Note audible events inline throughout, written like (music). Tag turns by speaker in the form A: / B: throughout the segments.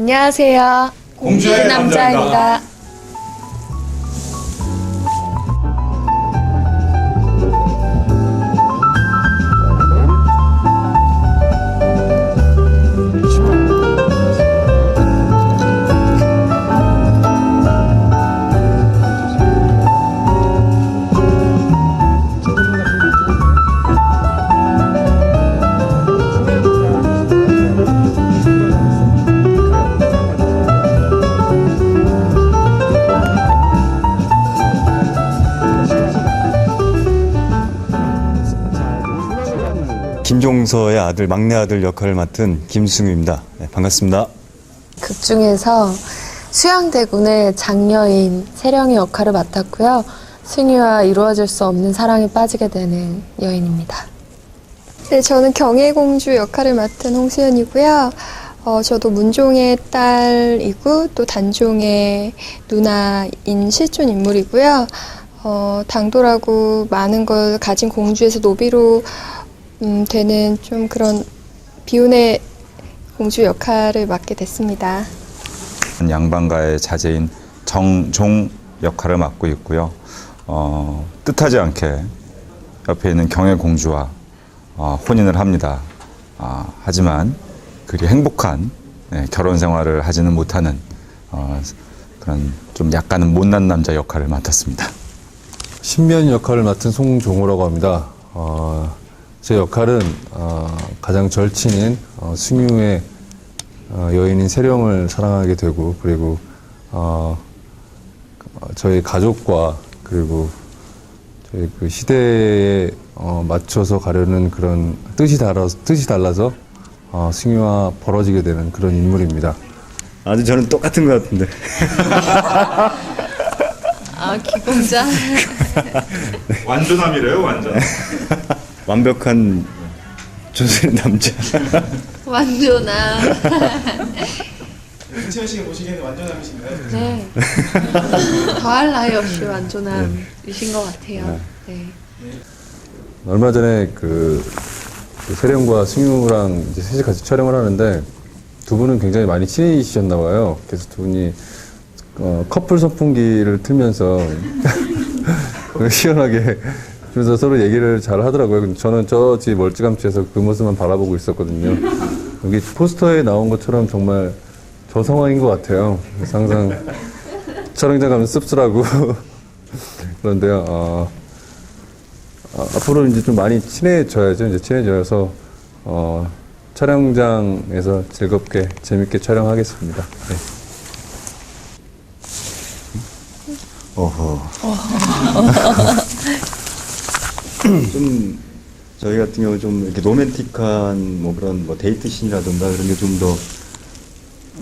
A: 안녕하세요.
B: 공주의 남자입니다.
C: 김종서의 아들, 막내 아들 역할을 맡은 김승우입니다. 네, 반갑습니다.
A: 극 중에서 수양대군의 장녀인 세령의 역할을 맡았고요. 승유와 이루어질 수 없는 사랑에 빠지게 되는 여인입니다.
D: 네, 저는 경혜공주 역할을 맡은 홍수연이고요. 어, 저도 문종의 딸이고 또 단종의 누나인 실존 인물이고요. 어, 당돌하고 많은 걸 가진 공주에서 노비로 음, 되는 좀 그런 비운의 공주 역할을 맡게 됐습니다.
B: 양반가의 자제인 정종 역할을 맡고 있고요. 어, 뜻하지 않게 옆에 있는 경혜 공주와 어, 혼인을 합니다. 아, 하지만 그리 행복한 예, 결혼 생활을 하지는 못하는 어, 그런 좀 약간은 못난 남자 역할을 맡았습니다.
E: 신면 역할을 맡은 송종호라고 합니다. 어, 제 역할은 어, 가장 절친인 어, 승유의 어, 여인인 세령을 사랑하게 되고 그리고 어, 어, 저희 가족과 그리고 저희 그 시대에 어, 맞춰서 가려는 그런 뜻이 달라서, 뜻이 달라서 어, 승유와 벌어지게 되는 그런 인물입니다.
C: 아주 저는 똑같은 것 같은데.
A: 아, 기공자.
B: 완전함이래요, 완전. (laughs)
C: 완벽한 조선의 남자. (laughs)
A: 완전한.
F: 김채연 씨가 보시기에는 완전함이신가요?
A: 네. (laughs) 더할 나위 없이 완전함이신 것 같아요. 네.
E: 얼마 전에 그, 그 세령과 승유랑 이제 셋이 같이 촬영을 하는데 두 분은 굉장히 많이 친해지셨나 봐요. 그래서 두 분이 어, 커플 선풍기를 틀면서 (laughs) 시원하게 그래서 서로 얘기를 잘 하더라고요. 근데 저는 저뒤 멀찌감치해서 그 모습만 바라보고 있었거든요. 여기 포스터에 나온 것처럼 정말 저 상황인 것 같아요. 항상 촬영장 가면 씁쓸하고 (laughs) 그런데요. 어, 어, 앞으로 이제 좀 많이 친해져야죠. 이제 친해져서 어, 촬영장에서 즐겁게 재밌게 촬영하겠습니다. 네.
C: 어허. (laughs) 좀 저희 같은 경우 좀 이렇게 로맨틱한 뭐 그런 뭐 데이트 씬이라든가 그런 게 좀 더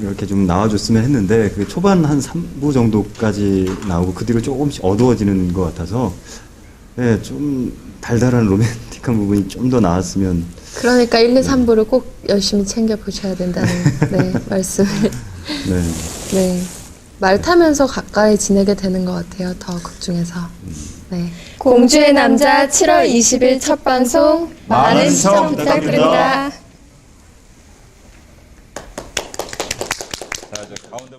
C: 이렇게 좀 나와줬으면 했는데 그 초반 한 3부 정도까지 나오고 그 뒤로 조금씩 어두워지는 것 같아서 네, 좀 달달한 (laughs) 로맨틱한 부분이 좀 더 나왔으면
A: 그러니까 1, 2, 3부를 꼭 열심히 챙겨 보셔야 된다는 네, (laughs) 말씀을.
C: 네.
A: 네. 말 타면서 가까이 지내게 되는 것 같아요. 더 극 중에서. 네.
D: 공주의 남자 7월 20일 첫 방송 많은 시청 부탁드립니다.
B: 자, 이제 가운데.